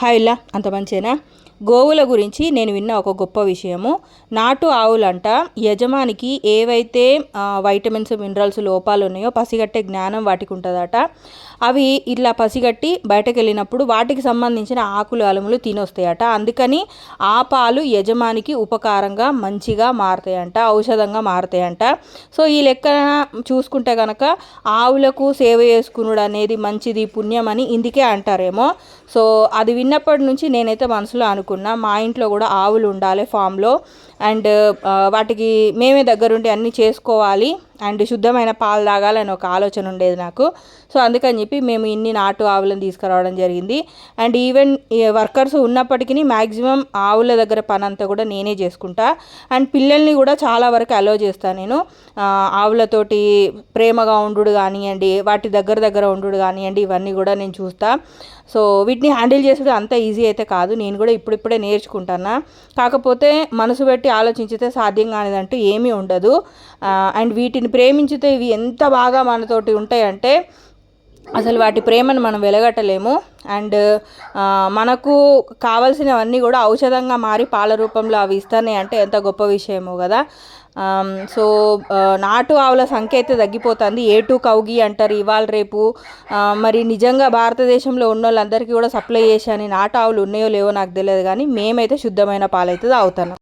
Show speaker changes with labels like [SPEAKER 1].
[SPEAKER 1] Hi అంత మంచేనా? గోవుల గురించి నేను విన్న ఒక గొప్ప విషయము. నాటు ఆవులంట యజమానికి ఏవైతే వైటమిన్స్ మినరల్స్ లోపాలు ఉన్నాయో పసిగట్టే జ్ఞానం వాటికి ఉంటుందట అవి ఇట్లా పసిగట్టి బయటకు వెళ్ళినప్పుడు వాటికి సంబంధించిన ఆకులు అలములు తినొస్తాయట. అందుకని ఆ పాలు యజమానికి ఉపకారంగా మంచిగా మారుతాయంట ఔషధంగా మారుతాయంట. సో ఈ లెక్కన చూసుకుంటే కనుక ఆవులకు సేవ చేసుకునుడు అనేది మంచిది పుణ్యం అని ఇందుకే అంటారేమో. సో అది చిన్నప్పటి నుంచి నేనైతే మనసులో అనుకున్నా మా ఇంట్లో కూడా ఆవులు ఉండాలి ఫామ్లో అండ్ వాటికి మేమే దగ్గరుండి అన్నీ చేసుకోవాలి. అండ్ శుద్ధమైన పాలు తాగాలని ఒక ఆలోచన ఉండేది నాకు. సో అందుకని చెప్పి మేము ఇన్ని నాటు ఆవులను తీసుకురావడం జరిగింది. అండ్ ఈవెన్ వర్కర్స్ ఉన్నప్పటికీ మ్యాక్సిమం ఆవుల దగ్గర పని అంతా కూడా నేనే చేసుకుంటా. అండ్ పిల్లల్ని కూడా చాలా వరకు అలో చేస్తాను నేను. ఆవులతోటి ప్రేమగా ఉండు కానివ్వండి వాటి దగ్గర దగ్గర ఉండు కానివ్వండి ఇవన్నీ కూడా నేను చూస్తా. సో వీటిని హ్యాండిల్ చేసేది అంత ఈజీ అయితే కాదు. నేను కూడా ఇప్పుడిప్పుడే నేర్చుకుంటానా. కాకపోతే మనసు పెట్టి ఆలోచించితే సాధ్యం కానిదంటూ ఏమీ ఉండదు. అండ్ వీటిని ప్రేమించితే ఇవి ఎంత బాగా మనతోటి ఉంటాయంటే అసలు వాటి ప్రేమను మనం వెలగట్టలేము. అండ్ మనకు కావాల్సినవన్నీ కూడా ఔషధంగా మారి పాల రూపంలో అవి ఇస్తాయి అంటే ఎంత గొప్ప విషయమో కదా. సో నాటు ఆవుల సంఖ్య అయితే తగ్గిపోతుంది. ఏ టూ కౌగి అంటారు ఇవాళ రేపు. మరి నిజంగా భారతదేశంలో ఉన్న వాళ్ళందరికీ కూడా సప్లై చేసి అని నాటు ఆవులు ఉన్నాయో లేవో నాకు తెలియదు కానీ మేమైతే శుద్ధమైన పాలైతే తాగుతాను